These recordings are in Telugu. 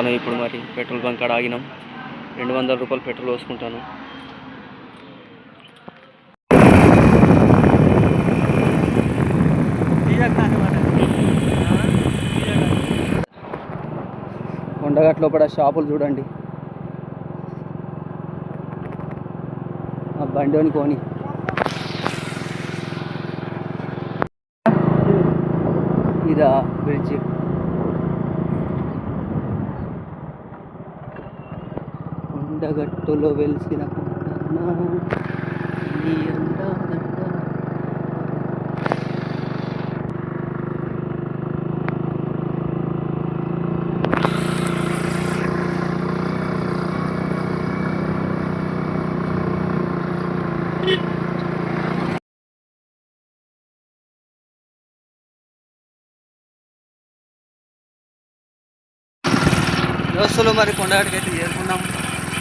పోసుకుంటాను ఇప్పుడు మరి పెట్రోల్ బంక్ కాడ ఆగినాం. రెండు వందల రూపాయలు పెట్రోల్ పోసుకుంటాను. కొండగట్ లోపల షాపులు చూడండి. ఆ బండిని కొని. ఇదా కొండగట్టులో వెలిసిన దోస్తులు మరి కొండగడికి అయితే చేరుకున్నాం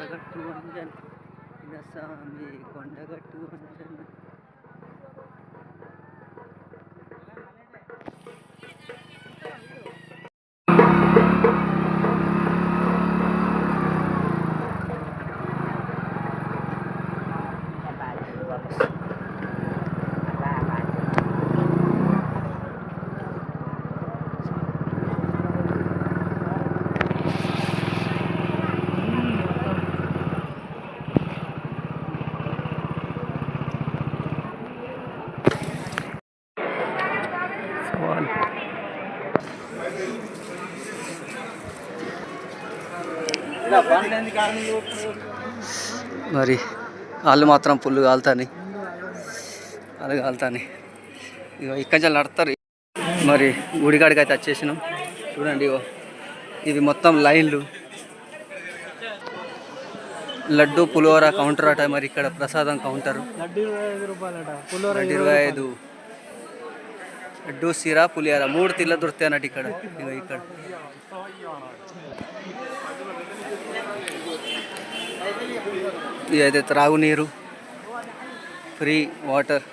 కొండగట్టు అంజన్ నసామి కొండగట్టు అంజన్ మరి వాళ్ళు మాత్రం పుల్లు కాలుతాని. వాళ్ళు కాలుతాని. ఇక ఇక్కడి నుంచి నడతారు మరి గుడికాడికి అయితే వచ్చేసినాం. చూడండి ఇగో. ఇది మొత్తం లైన్లు. లడ్డు పులిహోర కౌంటర్ అట మరి ఇక్కడ ప్రసాదం కౌంటర్. లడ్డు ఇరవై ఐదు. లడ్డు సిరా పులిహోర. మూడు తిల్ల దొరుకుతాయి అన్నట్టు ఇక్కడ. ఇక్కడ. ఇదైతే త్రాగునీరు ఫ్రీ వాటర్.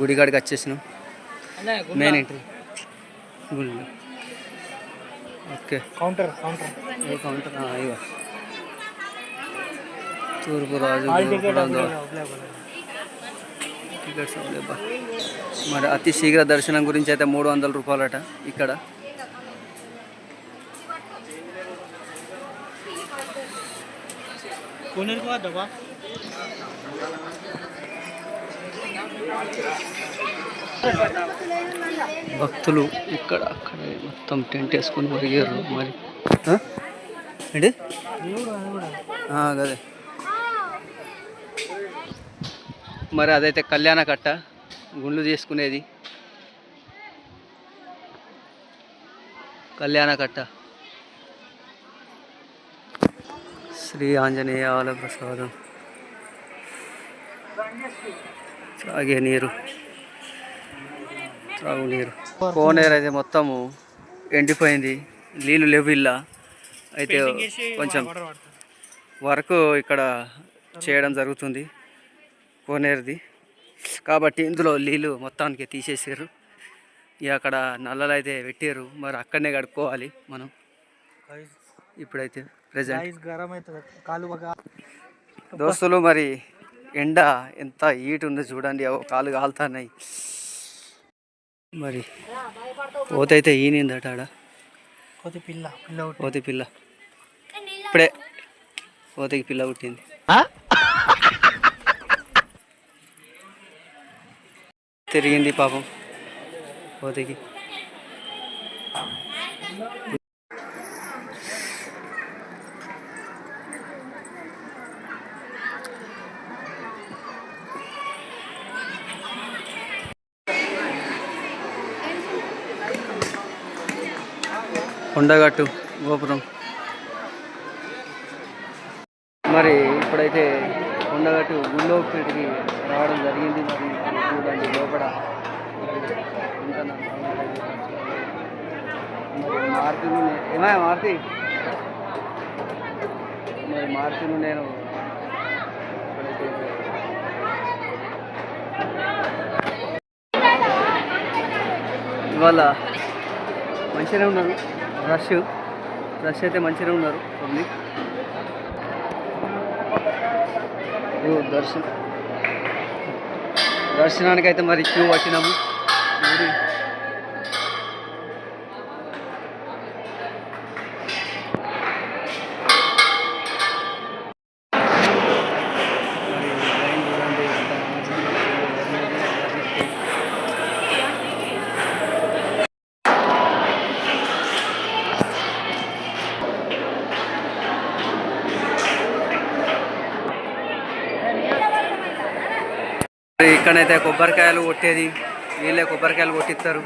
గుడికాడికి వచ్చేసినాం. మెయిన్ ఎంట్రీ గుడి. ఓకే. కౌంటర్ కౌంటర్ కౌంటర్ ఇగో. తూర్పు రాజు టికెట్స్ అవైలబుల్ మరి అతి శీఘ్ర దర్శనం గురించి అయితే మూడు వందల రూపాయలట ఇక్కడ. కొనేరుకు వద్దవా భక్తులు ఇక్కడ అక్కడ మొత్తం టెంట్ వేసుకొని మరిగారు మరి? ఏంటి? అదే మరి అదైతే కళ్యాణ కట్ట గుండ్లు చేసుకునేది కళ్యాణ కట్ట. శ్రీ ఆంజనేయ ఆల ప్రసాదం. త్రాగే నీరు. త్రాగునీరు కోనేరు అయితే మొత్తము ఎండిపోయింది. నీళ్ళు లేవు ఇల్ల అయితే కొంచెం వర్క్ ఇక్కడ చేయడం జరుగుతుంది కోనేరుది. కాబట్టి ఇందులో నీళ్ళు మొత్తానికి తీసేసారు ఇక అక్కడ నల్లలు అయితే పెట్టారు. మరి అక్కడనే కడుక్కోవాలి మనం. ఇప్పుడైతే ప్రజెంట్ ఐస్ గరం అవుతుంది కాలు బాగా దోస్తులు మరి ఎండ ఎంత హీట్ ఉందో చూడండి. కాలు కాలుతున్నాయి. మరి పోతైతే ఈనిందట ఆడ. కొద్ది పిల్ల పిల్ల పోతే పిల్ల. ఇప్పుడే పోతకి పిల్ల పుట్టింది. తిరిగింది పాపం పోతకి. కొండగట్టు గోపురం. మరి ఇప్పుడైతే కొండగట్టు గుళ్ళోపేటికి రావడం జరిగింది. మరి చూడండి లోపల. ఇంకా మరి మారుతి ఏమా మారుతి? మరి మారుతిను నేను ఇవాళ మంచిగానే ఉన్నారు రష్. రష్ అయితే మంచిగానే ఉన్నారు పబ్లిక్. దర్శనం. దర్శనానికి అయితే మరి క్యూ వచ్చినాము. మరి ఇక్కడైతే కొబ్బరికాయలు కొట్టేది వీళ్ళే కొబ్బరికాయలు కొట్టిస్తారు.